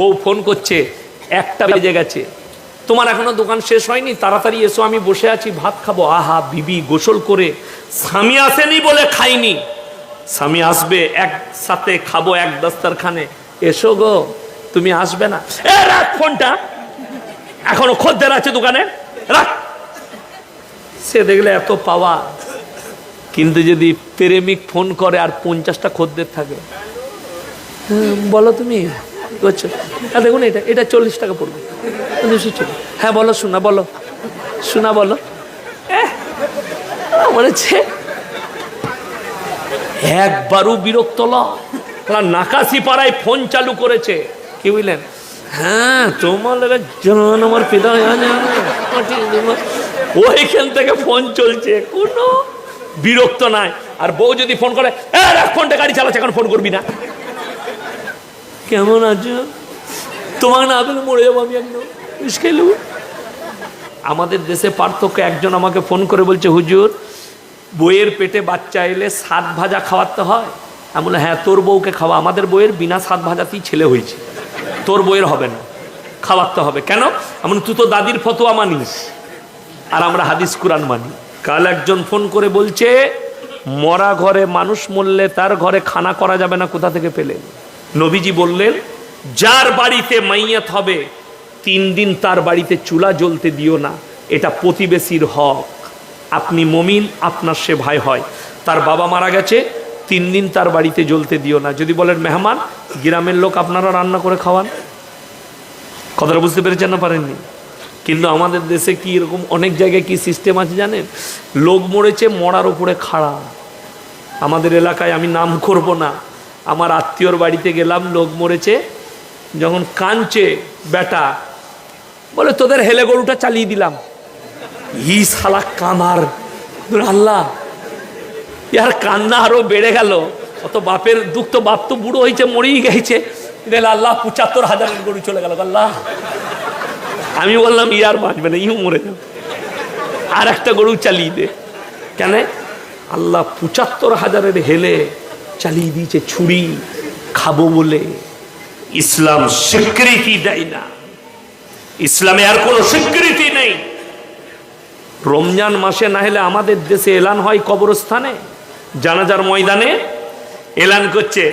বউ ফোন করছে, একটা বেজে গেছে। তোমার এখনও দোকান শেষ হয়নি? তাড়াতাড়ি এসো, আমি বসে আছি, ভাত খাব। আহা, বিবি, গোসল করে। স্বামী আসেনি বলে খাইনি। স্বামী আসবে একসাথে খাব, এক দস্তারখানে। এসো গো, তুমি আসবে না। এ, রাখ ফোনটা। এখনও খদ্দের আছে দোকানে। রাখ। সে দেখলে এত পাওয়া। কিন্তু যদি প্রেমিক ফোন করে আর পঞ্চাশটা খদ্দের থাকে। বলো তুমি। বলছো হ্যাঁ দেখুন এটা এটা চল্লিশ টাকা পড়বে। দুশো চল্লিশ। হ্যাঁ বলো শোনা বলো। শোনা বলো। মনে একবারও বিরক্ত লয়। নাকাশি পাড়ায় ফোন চালু করেছে। কি বুঝলেন? হ্যাঁ তোমার জান। আমার পিতা ওইখান থেকে ফোন চলছে। কোনো বিরক্ত নাই। আর বউ যদি ফোন করে "এ, রাখ ফোনটা গাড়ি চালাচ্ছে এখন ফোন করবি না। কেমন আছো? তোমার না পেলে মরে যাব আমি একদম। মুশকিল আমাদের দেশে পার্থক্য, একজন আমাকে ফোন করে বলছে, হুজুর, বইয়ের পেটে বাচ্চা এলে সাত ভাজা খাওয়াতে হয়। আমি বললাম হ্যাঁ তোর বউকে খাওয়া। আমাদের বইয়ের বিনা সাত ভাজাতেই ছেলে হয়েছে। তোর বইয়ের হবে না খাওয়াতে হবে। কেন? এমন তুই তো দাদির ফতোয়া মানিস আর আমরা হাদিস কুরআন মানি। কাল একজন ফোন করে বলছে, মরা ঘরে মানুষ মরলে তার ঘরে খানা করা যাবে না, কোথা থেকে পেলেন নবীজি বললেন, যার বাড়িতে মাইয়াত হবে, তিন দিন তার বাড়িতে চুলা জ্বলতে দিও না, এটা প্রতিবেশীর হক। আপনি মমিন, আপনার সে ভাই হয়। তার বাবা মারা গেছে, তিন দিন তার বাড়িতে জ্বলতে দিও না। যদি বলেন, মেহমান, গ্রামের লোক আপনারা রান্না করে খাওয়ান? কথাটা বুঝতে পেরেছেন না পারেননি? কিন্তু আমাদের দেশে কি এরকম অনেক জায়গায় কি সিস্টেম আছে জানেন? লোক মরেছে, মরার উপরে খাড়া। আমাদের এলাকায় আমি নাম করব না। আমার আত্মীয়র বাড়িতে গেলাম, লোক মরেছে। যখন কাঁদছে, বেটা, বলে তোদের হেলে গরুটা চালিয়ে দিলাম। ই শালা কামার। আল্লাহ। ইয়ার কান্না আরও বেড়ে গেল। অত বাপের দুঃখ, তো বাপ তো বুড়ো হয়েছে, মরেই গেছে। আল্লাহ পঁচাত্তর হাজারের গরু চলে গেল আল্লাহ। আমি বললাম ইয়ার বাঁচবে না ইউ মরে যাবে। আর একটা গরু চালিয়ে দে। কেন? আল্লাহ পঁচাত্তর হাজারের হেলে চালিয়ে দিয়েছে, ছুরি খাব বলে। ইসলাম স্বীকৃতি দেয় না। ইসলামে আর কোনো স্বীকৃতি নেই। রমজান মাসে না হলে আমাদের দেশে এলান হয় কবরস্থানে, জানাজার ময়দানে। এলান করছে,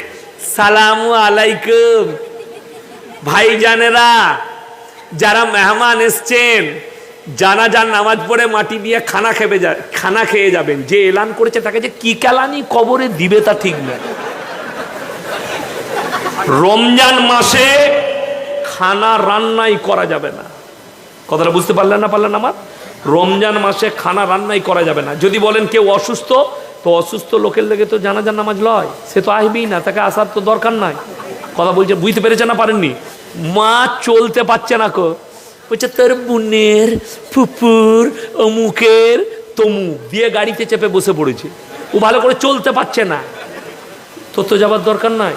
সালামু আলাইকুম। ভাইজানেরা, যারা মেহমান এসছেন জানাজার নামাজ পড়ে মাটি দিয়ে খানা খেবে যা খানা খেয়ে যাবেন। যে এলান করেছে তাকে যে কি কালানি কবরে দিবে তা ঠিক না রমজান মাসে খানা রান্নাই করা যাবে না। কথাটা বুঝতে পারলেন না পারলেন আমার? রমজান মাসে খানা রান্নাই করা যাবে না। যদি বলেন কেউ অসুস্থ, তো অসুস্থ লোকের লেগে তো জানাজার নামাজ লয়। সে তো আসবেই না, তাকে আসার তো দরকার নাই। কথা বলছে বুঝতে পেরেছে না পারেননি? মা চলতে পারছে না কো বলছে তোর বোনের ফুপুর, অমুকের তমু। দিয়ে গাড়িতে চেপে বসে পড়েছে। ও ভালো করে চলতে পারছে না। তোর তো যাবার দরকার নাই।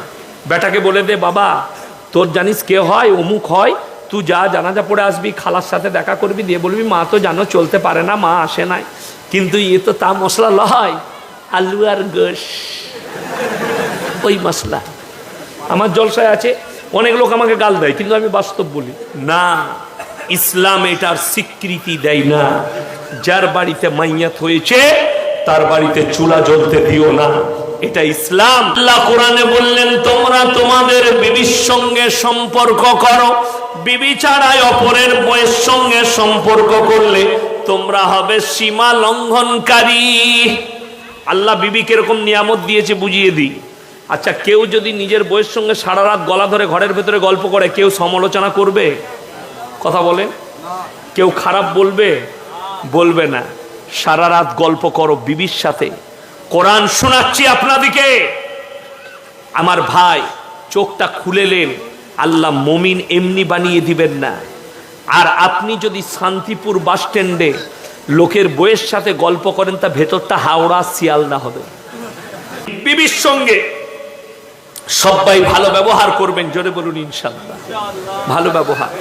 বেটাকে বলে দে, বাবা, তোর জানিস কে হয়, অমুক হয়, তুই যা জানাজা পড়ে আসবি, খালার সাথে দেখা করবি, দিয়ে বলবি, মা তো জানো চলতে পারে না, মা আসে নাই। কিন্তু ইয়ে তো তা মশলা লয়, আলু আর গোশ। ওই মশলা। আমার জলসায় আছে, অনেক লোক আমাকে গাল দেয়, কিন্তু আমি বাস্তব বলি না। ইসলাম এটার স্বীকৃতি দেয় না। যার বাড়িতে মাইয়াত হয়েছে, তার বাড়িতে চুলা জ্বলতে দিও না। এটা ইসলাম। আল্লাহ কোরআনে বললেন, তোমরা তোমাদের বিবির সঙ্গে সম্পর্ক করো। বিবি অপরের বয়ের সঙ্গে সম্পর্ক করলে তোমরা হবে সীমা লঙ্ঘনকারী। আল্লাহ বিবি কীরকম নিয়ামত দিয়েছে বুঝিয়ে দিই। আচ্ছা কেউ যদি নিজের বইয়ের সঙ্গে সারা রাত গলা ধরে ঘরের ভেতরে গল্প করে, কেউ সমালোচনা করবে? কথা বলে কেউ খারাপ বলবে বলবে না। সারা রাত গল্প করো বিবির সাথে। কোরআন শোনাচ্ছি আপনাদিকে। আমার ভাই, চোখটা খুলেলেন আল্লাহ মমিন এমনি বানিয়ে দিবেন না। আর আপনি যদি শান্তিপুর বাস স্ট্যান্ডে লোকের বইয়ের সাথে গল্প করেন, তা ভেতরটা হাওড়া শিয়ালদা হবে। বিবির সঙ্গে সবাই ভালো ব্যবহার করবেন, জোরে বলুন ইনশাল্লাহ ভালো ব্যবহার।